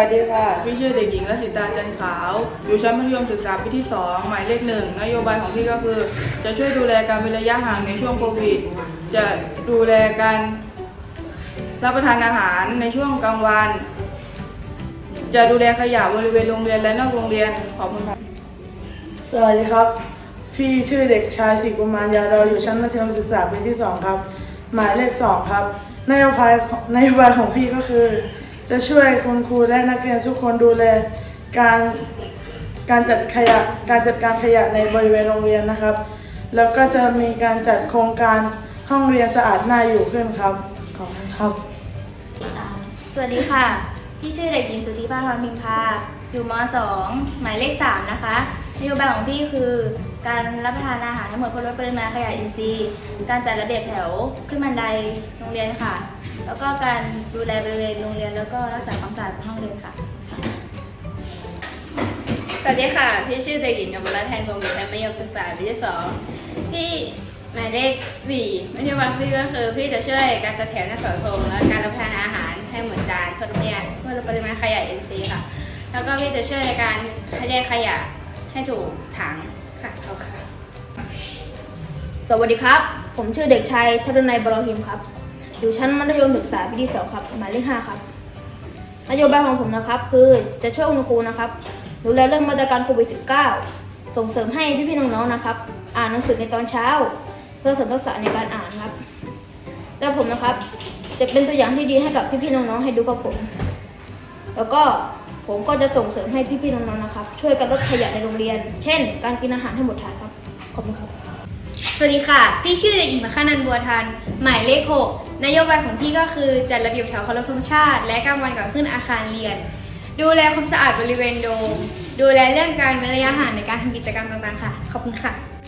วัสดีค่ะ พี่ชื่อเด็กหญิงรัสิตาจันขาว อยู่ชั้นมัธยมศึกษาปีที่ 2 หมายเลขหนึ่งนโยบายของพี่ก็คือ จะช่วยดูแลการเว้นระยะห่างในช่วงโควิด จะดูแลการรับประทานอาหารในช่วงกลางวัน จะดูแลขยะบริเวณโรงเรียนและนอกโรงเรียน ขอบคุณค่ะ สวัสดีครับ พี่ชื่อเด็กชายศิกุมารยาดออยู่ชั้นมัธยมศึกษาปีที่สองครับ หมายเลขสองครับ นโยบายของนโยบายของพี่ก็คือ จะช่วยคุณครูและนักเรียนทุกคนดูแลการการจัดขยะการจัดการขยะในบริเวณโรงเรียนนะครับ แล้วก็จะมีการจัดโครงการห้องเรียนสะอาดน่าอยู่ขึ้นครับขอบคุณครับ สวัสดีค่ะ พี่ชื่อเด็กหญิงสุธิภาพรพิมพา อยู่ม .2 หมายเลข 3 นะคะนโยบายของพี่คือการรับประทานอาหารให้หมดเพื่อลดปริมาณขยะอินทรีย์ การจัดระเบียบแถวขึ้นบันไดโรงเรียนค่ะ แล้วก็การดูแลบริเวณโรงเรียน แล้วก็รักษาความสะอาดของห้องเรียนค่ะ สวัสดีค่ะ พี่ชื่อเด็กหญิงกมลรัตน์แทนพงศ์อยู่ชั้นมัธยมศึกษาปีที่สองที่หมายเลขสี่นโยบายพี่ก็คือพี่จะช่วยการจัดแถวหน้าเสาธงและการรับประทานอาหารให้เหมือนจานเพื่อลดเนี่ยเพื่อลดปริมาณขยะอินทรีย์ค่ะ แล้วก็พี่จะช่วยในการแยกขยะให้ถูกถังค่ะเอาค่ะ สวัสดีครับ ผมชื่อเด็กชายทัศนัยบรอหิมครับ อยู่ชั้นมัธยมศึกษาปีที่สองครับหมายเลขห้าครับนโยบายของผมนะครับ คือจะช่วยคุณครูนะครับดูแลเรื่องมาตรการโควิด -19 ส่งเสริมให้พี่ๆน้องๆนะครับ อ่านหนังสือในตอนเช้า เพื่อเสริมทักษะในการอ่านครับ แล้วผมนะครับ จะเป็นตัวอย่างที่ดีให้กับพี่ๆน้องๆให้ดูกับผม แล้วก็ผมก็จะส่งเสริมให้พี่ๆน้องๆนะครับ ช่วยกันลดขยะในโรงเรียน เช่น การกินอาหารให้หมดถาดครับขอบคุณครับ สวัสดีค่ะ พี่ชื่อเด็กหญิงมาคานันบัวทัน หมายเลขหกนโยบายของพี่ก็คือจัดระเบียบแถวเคารพธงชาติ และกลางวันก่อนขึ้นอาคารเรียน ดูแลความสะอาดบริเวณโดม ดูแลเรื่องการเว้นระยะห่างในการทำกิจกรรมต่างๆค่ะ ขอบคุณค่ะ